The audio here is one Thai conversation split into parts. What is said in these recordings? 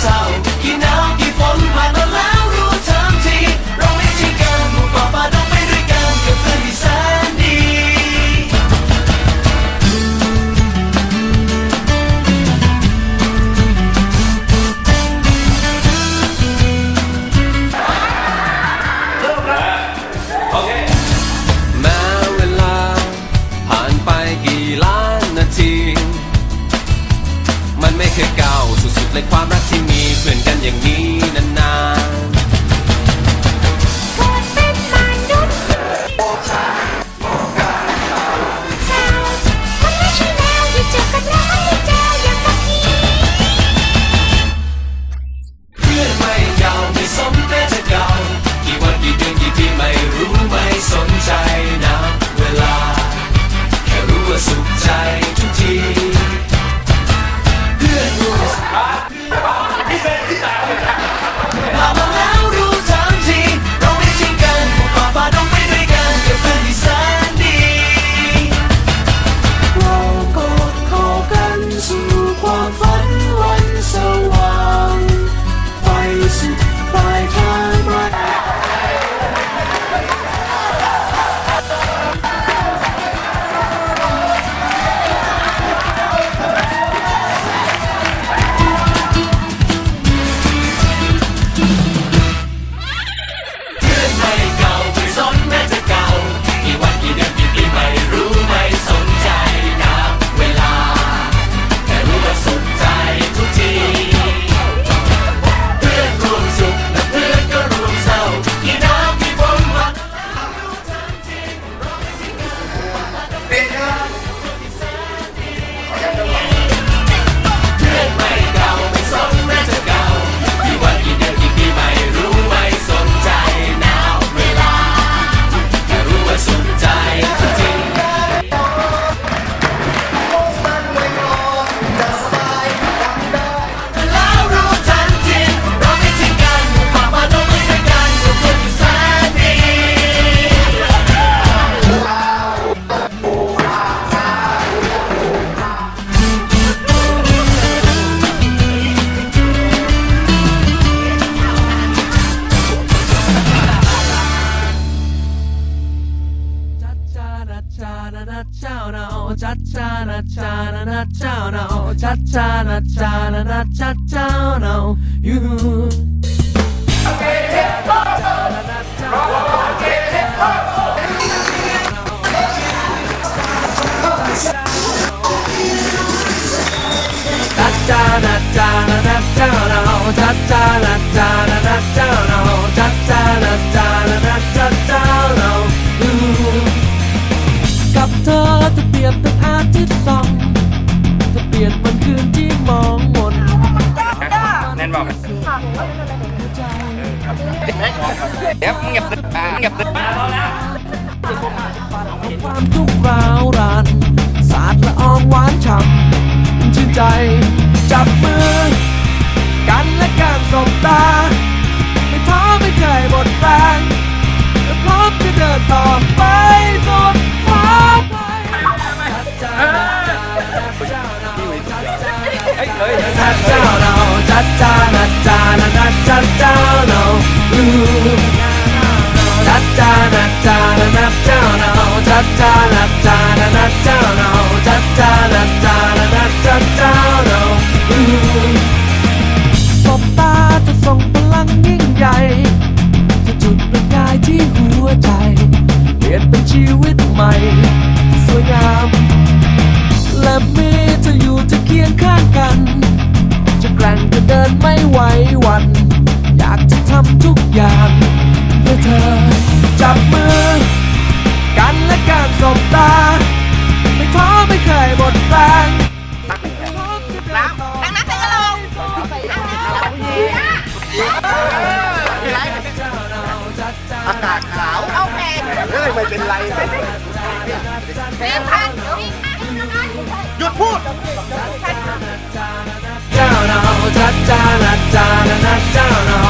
sao? You know cha na na cha na cha cha na cha na na cha na cha cha na cha na na cha cha na you okay hip hop okay hip hop da da da da da da da da da da da da da เดี๋ยวมึงอย่ากงอย่ความทุกข์ร้าวรันสาดละอองหวานฉ่ำชื่นใจ จับมือ กันและการสบตา ไม่ท้อไม่เคยหมดแรงและพร้อมจะเดินต่อไป ทุกอย่างเพื่อเธอ จับมือ กันและการสบตา ไม่ท้อไม่เคยหมดแรงน้ำน้ำเป็นกระโหลกอากาศขาวโอเคเฮ้ยไม่เป็นไรเป็นพันหยุดพูดเจ้าหนาจัดจานัดจานัดนัดเจ้าหนา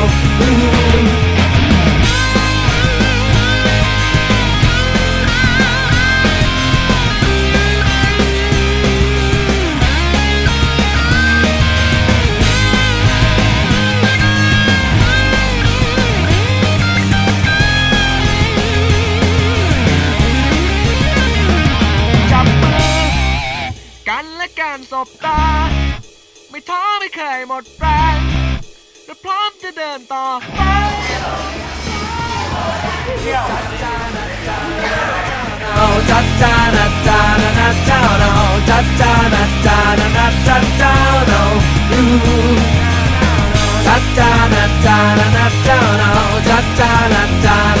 ท้อไม่เคยหมดแรงและพร้อมจะเดินต่อไปเอาจัดจานัดจานัดนัดเจ้าเราจัดจานัดจานัดนัดจัดเจ้าเราอู้จัดจานัดจานัดนัดเจ้าเราจัดจานัดจานั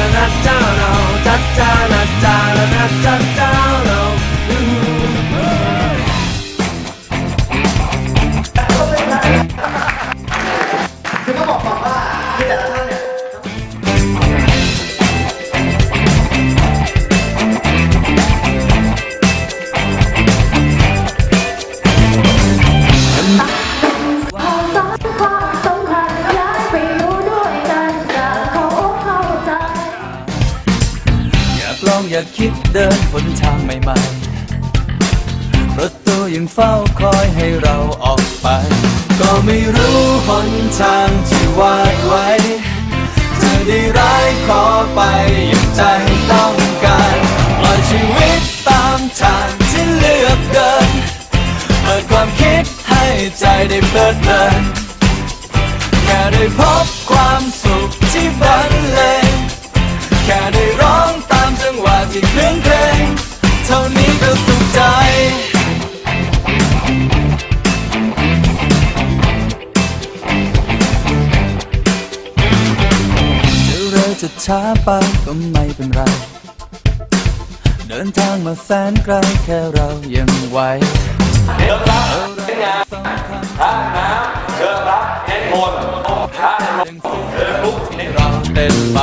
คิดเดินหนทางใหม่ๆประตูยังเฝ้าคอยให้เราออกไป ก็ไม่รู้หนทางที่วาดไว้จะดีร้ายขอไปอย่างใจต้องการปล่อยชีวิตตามทางที่เลือกเดินเปิดความคิดให้ใจได้เพลิดเพลินแค่ได้พบความสุขที่บันเลง ท่านี้ก็สุขใจจะเร็วจะช้าไปก็ไม่เป็นไร เดินทางมาแสนไกลแค่เรายังไหวเริ่มรับเล่นงานท่าน้ำเริ่มรับเน้นบนท่าเดินลุกที่เราเต้นไป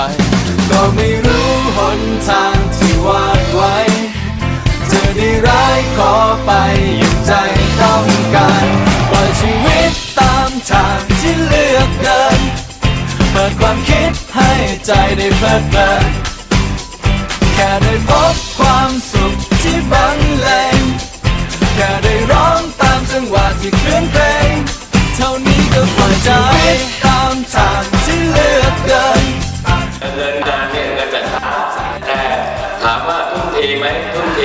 ก็ไม่รู้หนทาง ร้ายขอไปอย่างใจต้องการปล่อยชีวิตตามทางที่เลือกเดิน เปิดความคิดให้ใจได้เพลิดเพลินแค่ได้พบความสุขที่บันเลงแค่ได้ร้องตามจังหวะที่เคลื่อนเพลงเท่านี้ก็พอใจตามทางที่เลือกเดินเงินงานเนี่ยเงินจัดหาแต่ถามว่าทุ่มเทไหมทุ่มเท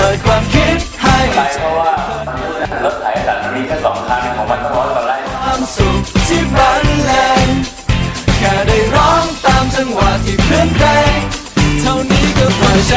เปิดความคิดให้เพราะว่ารถไถหลังมีแค่สองคันของมันต้องร้อยกว่าไร่ความสุขที่บันเลงแค่ได้ร้องตามจังหวะที่เพลื่อนเพลงเท่านี้ก็พอใจ